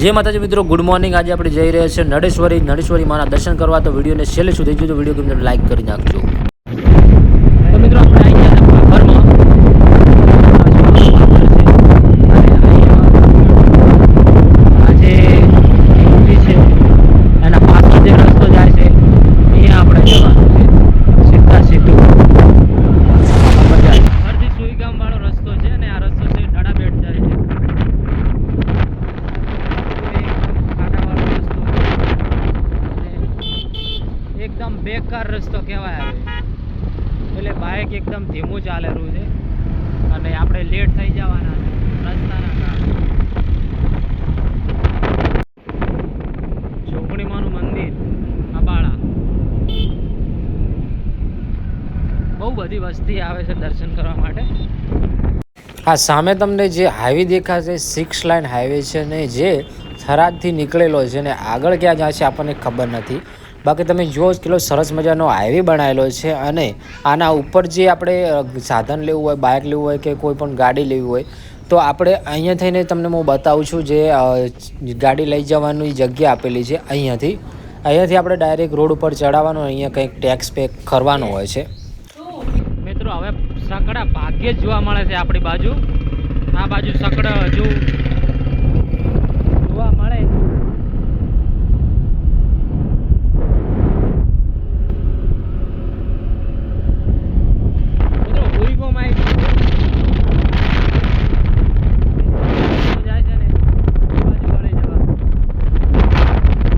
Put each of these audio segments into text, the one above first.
જે માતાજી મિત્રો ગુડ મોર્નિંગ આજે આપણે જઈ રહ્યા છીએ નડેશ્વરી નડેશ્વરી માના દર્શન કરવા. તો વિડીયોને છેલ્લે સુધી જોજો. વીડિયો ગમે તો લાઈક કરી નાખજો તો મિત્રો આપણે આવી ગયા હતા ભાભરમાં આજે ઊંઘી છે એના પાછળ જે રસ્તો જાય છે અહીંયા આપણે જવાનું છે સીધા સીધું મજા આવી ઘરથી સુઈગામ વાળો રસ્તો છે અને આ રસ્તો છે નડાબેટ જાય છે ખાડાવાળો રસ્તો છે. અને એકદમ બેકાર રસ્તો કહેવાય હવે એટલે બાઇક એકદમ ધીમું ચાલેલું છે અને આપણે લેટ થઈ જવાના છે રસ્તાના કારણે ચોકડીમાંનું મંદિર અબાળા બહુ બધી વસ્તી આવે છે દર્શન કરવા માટે. હા, સામે તમને જે હાઈવે દેખાશે સિક્સ લાઇન હાઈવે છે ને જે થરાદથી નીકળેલો છે ને આગળ ક્યાં જાય છે આપણને ખબર નથી. બાકી તમે જુઓ કેટલો સરસ મજાનો હાઈવે બનાવેલો છે અને આના ઉપર જે આપણે સાધન લેવું હોય બાઇક લેવું હોય કે કોઈ પણ ગાડી લેવી હોય, તો આપણે અહીંયા થઈને તમને હું બતાવું છું જે ગાડી લઈ જવાની જગ્યા આપેલી છે અહીંયાથી. અહીંયાથી આપણે ડાયરેક્ટ રોડ ઉપર ચડાવવાનું અહીંયા કંઈક ટેક્સ પે કરવાનો હોય છે. સકડા ભાગ્યે જ જોવા મળે છે આપણી બાજુ. આ બાજુ સકડા હજુ જોવા મળે મિત્રો ભૂઈકોમાં આવી ગયું. જાય છે ને એ બાજુ વળી જવાનું.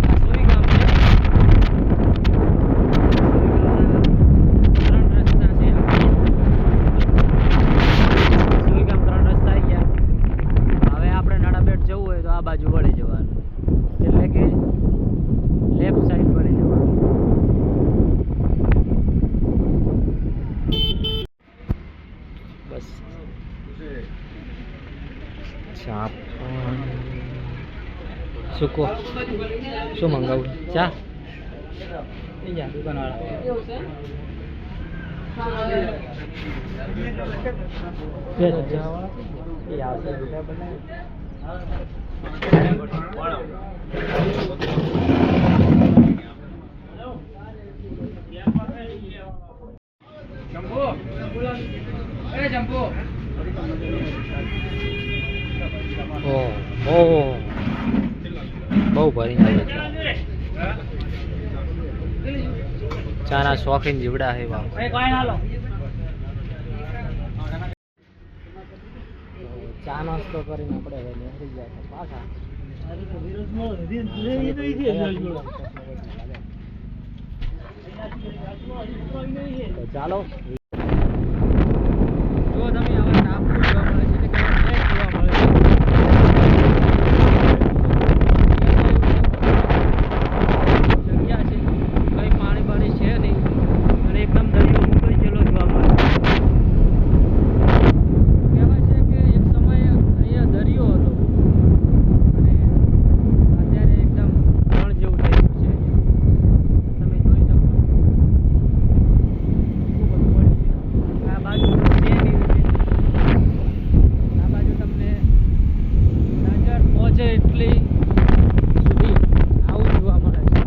આ સુઈગામ છે. ત્રણ રસ્તા છે સુઈગામ ત્રણ રસ્તા આવી ગયા હવે આપણે નડાબેટ જવું હોય તો આ બાજુ વળી જવાનું એટલે કે લેફ્ટ સાઈડ વળી જવાનું બસ ચા શું કહો શું મંગાવું ચા ઓહ ઓહ બહુ ભરીને આવે છે ચાના શોખીન જીવડા હે બાપ ચા નાસ્તો કરીને આપણે હવે નીકળી ગયા છે પાછા. તો ચાલો. જો તમે આવા ટાપુ જોવા મળે છે એટલે કે ફ્લેટ જોવા મળે છે જગ્યા છે કઈ પાણી પાણી છે નહીં અને એકદમ દરિયો ઉકળી ગયેલો જોવા મળે કહેવાય છે કે એક સમયે અહીંયા દરિયો હતો અને અત્યારે એકદમ રણ જેવું થઈ ગયું છે તમે જોઈ શકો છો. ખૂબ બધું પડી ગયું. આ બાજુ છે નહીં છે. આ બાજુ તમને નજર પહોંચે એટલી સુધી આવું જોવા મળે છે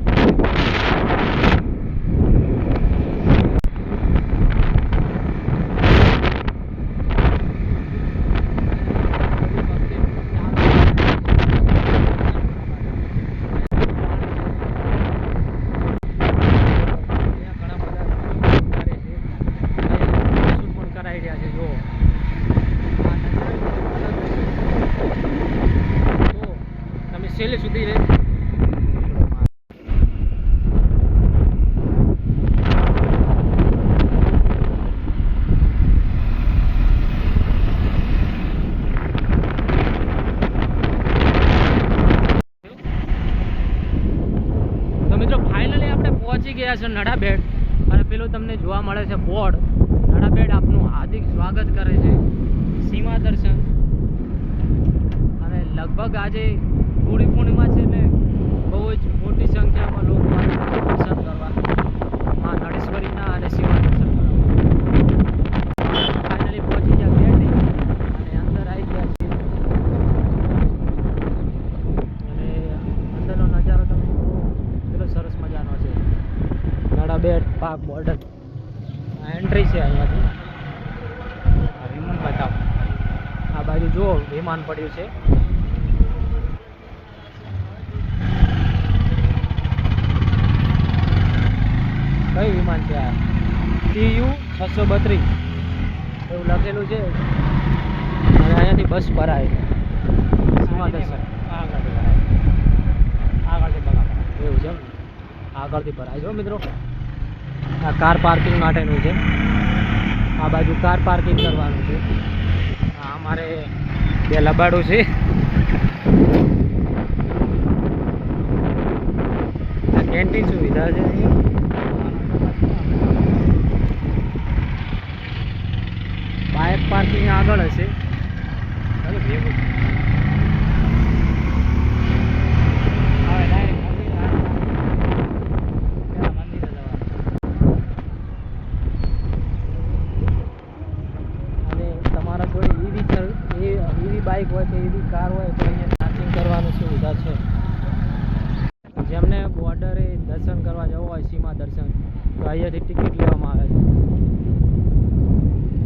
અહીંયા ઘણા બધા લોકો કરે છે અને ફોટોશૂટ પણ કરાવી રહ્યા છે જો આ નજારો તો તમે છેલ્લે સુધી રહે તો મિત્રો ફાઇનલી આપણે પહોંચી ગયા છે નડાબેટ અને પેલું તમને જોવા મળે છે બોર્ડ. નડાબેટ આપનું હાર્દિક સ્વાગત કરે છે. સીમા દર્શન. અને લગભગ આજે ગુડી પૂર્ણિમા છે એટલે બહુ જ મોટી સંખ્યામાં લોકો આવે છે દર્શન કરવા માં નડેશ્વરીના અને સીમા દર્શન કરવા ફાઇનલી પહોંચી ગયા ગેટ અને અંદર આવી ગયા છીએ અને આ બોર્ડર એન્ટ્રી છે અહીંયાથી આ વિમાન બતાવો આ બાજુ વિમાન પડ્યું છે. કયું વિમાન છે આ? ટીયુ છસો બત્રીસ. એવું લખેલું છે. અને અહીંયાથી બસ ભરાય. ભરાય એવું છે? આગળથી ભરાય છે મિત્રો. આ કાર પાર્કિંગ માટેનું છે. આ બાજુ કાર પાર્કિંગ કરવાનું છે. અમારે બે લબાડું છે. કેન્ટીન સુવિધા છે અહીંયા. બાઇક પાર્કિંગ આગળ હશે. ભેગું હવે ડાયરેક્ટ મંદિર પેલા મંદિરે જવાનું અને સર ઈવી બાઇક હોય કે એવી કાર હોય, તો અહીંયા ચાર્જિંગ કરવાની સુવિધા છે. જેમને બોર્ડરે દર્શન કરવા જવું હોય, સીમા દર્શન, તો અહીંયાથી ટિકિટ લેવામાં આવે છે.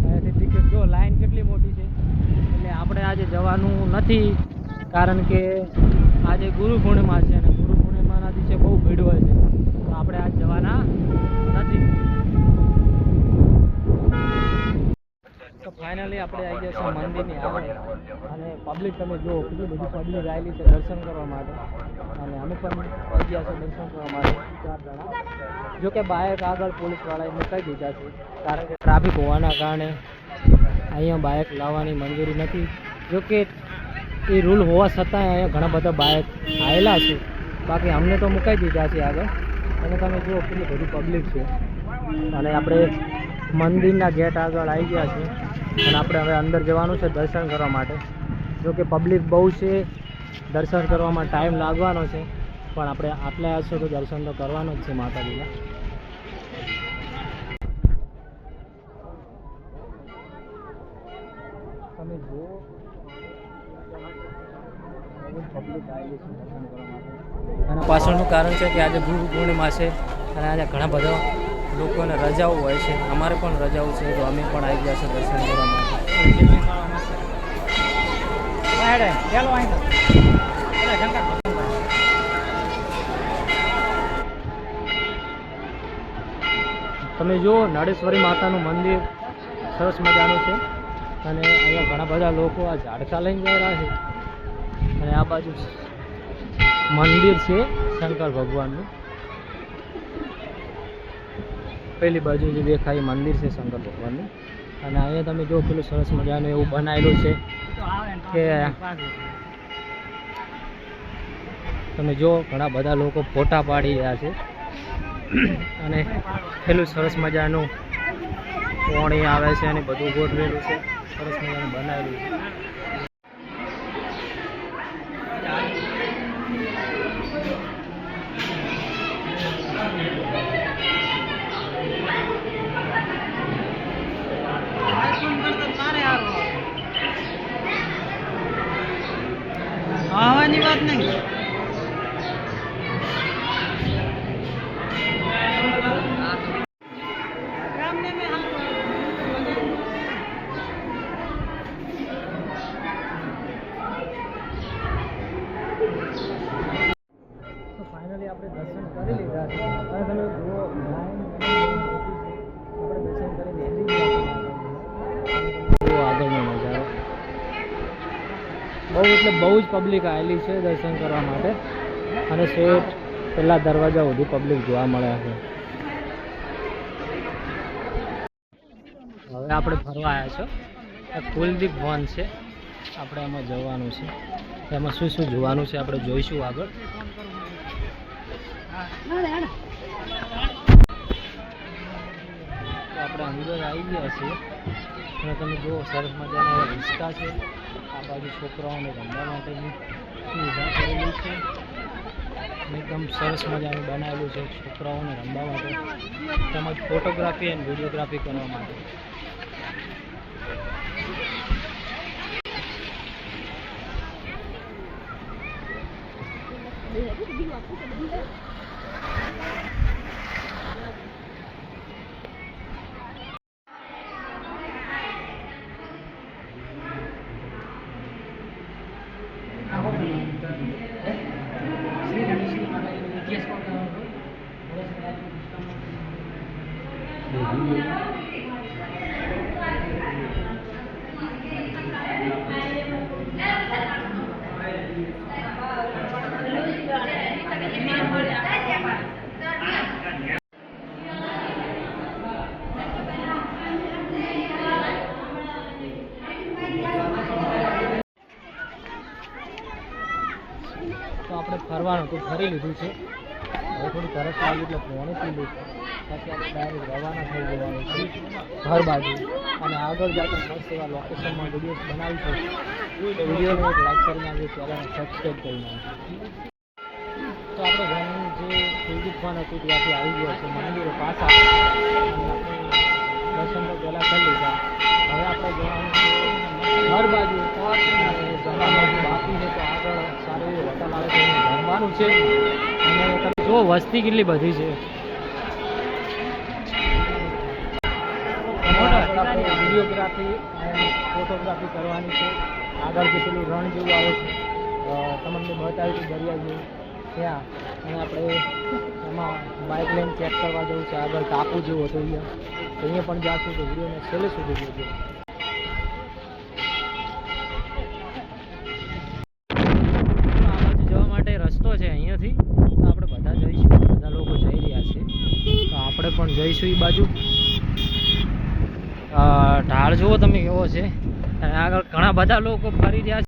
અહીંયાથી ટિકિટ જો લાઈન કેટલી મોટી છે? એટલે આપણે આજે જવાનું નથી, કારણ કે આજે ગુરુ પૂર્ણિમા છે અને ગુરુ પૂર્ણિમાના દિવસે બહુ ભીડ હોય છે. તો આપણે આજ જવાના નથી તો ફાઇનલી આપણે આવી ગયા છે મંદિરની આગળ. અને પબ્લિક તમે જુઓ કેટલી બધી પબ્લિક આવેલી છે દર્શન કરવા માટે. અને અમે પણ આવી ગયા છે દર્શન કરવા માટે ચાર જણા. જોકે બાઇક આગળ પોલીસવાળાએ મુકાઈ દીધા છે. કારણ કે ટ્રાફિક હોવાના કારણે અહીંયા બાઇક લાવવાની મંજૂરી નથી. જોકે એ રૂલ હોવા છતાંય અહીંયા ઘણા બધા બાઇક આવેલા છે. બાકી અમને તો મુકાઈ દીધા છે આગળ. અને તમે જુઓ કેટલી બધી પબ્લિક છે. અને આપણે મંદિરના ગેટ આગળ આવી ગયા છે અને આપણે હવે અંદર જવાનું છે દર્શન કરવા માટે. જો કે પબ્લિક બહુ છે, દર્શન કરવામાં ટાઈમ લાગવાનો છે. પણ આપણે આટલા હશે તો દર્શન તો કરવાનું જ છે માતાજીના. તમે જુઓ. પાછળનું કારણ છે કે આજે ગુરુ પૂર્ણિમા છે અને આજે ઘણા બધા લોકોને રજાઓ હોય છે. અમારે પણ રજાઓ છે. તો અમે પણ આવી ગયા છે દર્શન કરવા માટે. તમે જુઓ નાડેશ્વરી માતાનું મંદિર સરસ મજાનું છે. અને અહીંયા ઘણા બધા લોકો આ ઝાડકા લઈને જઈ રહ્યા છે. અને આ બાજુ મંદિર છે શંકર ભગવાનનું. પેલી બાજુ જે દેખાય મંદિર છે શંકર ભગવાનનું. અને અહીંયા તમે જો પેલું સરસ મજાનું એવું બનાવેલું છે કે તમે જો ઘણા બધા લોકો ફોટા પાડી રહ્યા છે. અને પેલું સરસ મજાનું પોણી આવે છે અને બધું ગોઠવેલું છે. સરસ મજાનું બનાવેલું છે. આવવાની વાત નહીં. બહુ એટલે બહુ જ પબ્લિક આવેલી છે દર્શન કરવા માટે. અને શેઠ પેલા દરવાજા સુધી પબ્લિક જોવા મળ્યા છે. હવે આપણે ફરવા આવ્યા છો. કુલદીપ વન છે. આપણે એમાં જવાનું છે. એમાં શું શું જોવાનું છે આપણે જોઈશું આગળ. આપણે અંદર આવી ગયા છીએ. અને તમે જુઓ સરસ મજાના રિસ્કા છે. આ બાજુ છોકરાઓને રમવા માટેની સુવિધા કરેલી છે. એકદમ સરસ મજાનું બનાવેલું છે છોકરાઓને રમવા માટે. તેમજ ફોટોગ્રાફી અને વિડીયોગ્રાફી કરવા માટે. તો આપણે ફરવાનું, તો ફરી લીધું છે. હવે થોડું તરસ લાગી એટલે પાણી પી લઈશું. ઘર બાજુ અને આગળ જતા મસ્ત એવા લોકેશનમાં વિડીયોઝ બનાવીશું, તો વિડીયોને એક લાઈક કરી નાખજો ચેનલને સબસ્ક્રાઈબ કરી નાખજો. તો આપણે ઘરનું જે ફોન હતું ત્યાંથી આવી ગયો છે મંદિરો પાછા. દર્શન તો પહેલાં કરી લીધા. હવે આપણે જવાનું છે ઘર બાજુ અને બાકી છે, તો આગળ સારું એવું હોટલ આવે છે જમવાનું છે. અને જુઓ વસ્તી કેટલી બધી છે. વિડીયોગ્રાફી ફોટોગ્રાફી કરવાની છે. આગળ જે પેલું રણ જેવું આવે છે તમને બતાવ્યું હતું દરિયા જેવું ત્યાં અને આપણે એમાં બાઇક લઈને ચેક કરવા જવું છે. આગળ ટાપુ જેવું હતું અહીંયા. અહીંયા પણ જાશું તો વિડીયોને છેલ્લે સુધી જોજો. જવા માટે રસ્તો છે અહીંયાથી. આપણે બધા જઈશું. બધા લોકો જઈ રહ્યા છે. તો આપણે પણ જઈશું એ બાજુ. ઢાળ જુઓ તમે કેવો છે. આગળ ઘણા બધા લોકો ફરી રહ્યા છે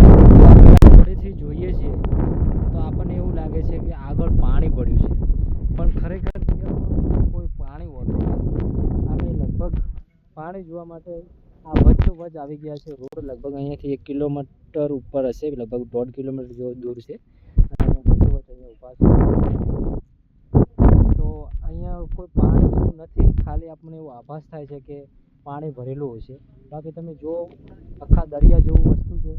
જોડેથી જોઈએ છીએ તો આપણને એવું લાગે છે કે આગળ પાણી પડ્યું છે પણ ખરેખર રિયલમાં કોઈ પાણી હોતું નથી અમે લગભગ પાણી જોવા માટે આ વચ્ચો વચ આવી ગયા છે. રોડ લગભગ અહીંયાથી એક કિલોમીટર ઉપર હશે, લગભગ દોઢ કિલોમીટર જેવો દૂર છે. અને વચ્ચો અહીંયા ઊભા છે. તો અહીંયા કોઈ પાણી નથી. ખાલી આપણને એવો આભાસ થાય છે કે પાણી ભરેલું હોય છે બાકી તમે જો આખા દરિયા જેવું વસ્તુ છે.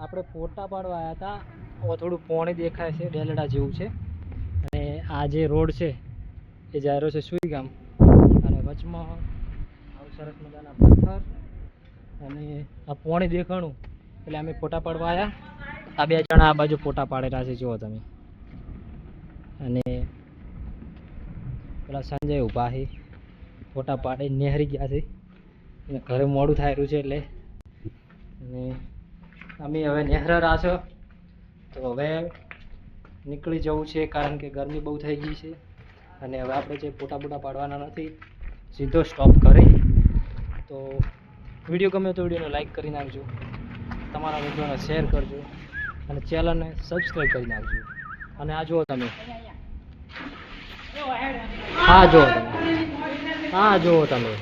આપણે ફોટા પાડવા આવ્યા હતા. થોડું પોણી દેખાય છે ડેલડા જેવું છે. અને આ જે રોડ છે, એ જાહેરો છે સુઈ ગામ વચમાં આવું સરસ મજાના પથ્થર અને આ પોણી દેખાણું. એટલે અમે ફોટા પાડવા આવ્યા આ બે જણા આ બાજુ ફોટા પાડેલા છે, જુઓ તમે. અને પેલા સંજય ઊભા છે. ફોટા પાડી નેહરી ગયા છે. અને ઘરે મોડું થાય છે એટલે. અને અમે હવે નેહરા છો. તો હવે નીકળી જવું છે, કારણ કે ગરમી બહુ થઈ ગઈ છે. અને હવે આપણે જે ફોટા બોટા પાડવાના નથી સીધો સ્ટોપ કરી. તો વીડિયો ગમે તો વિડીયોને લાઈક કરી નાખજો. તમારા મિત્રોને શેર કરજો. અને ચેનલને સબસ્ક્રાઈબ કરી નાખજો. અને આ જુઓ તમે. હા જુઓ તમે. હા જુઓ તમે.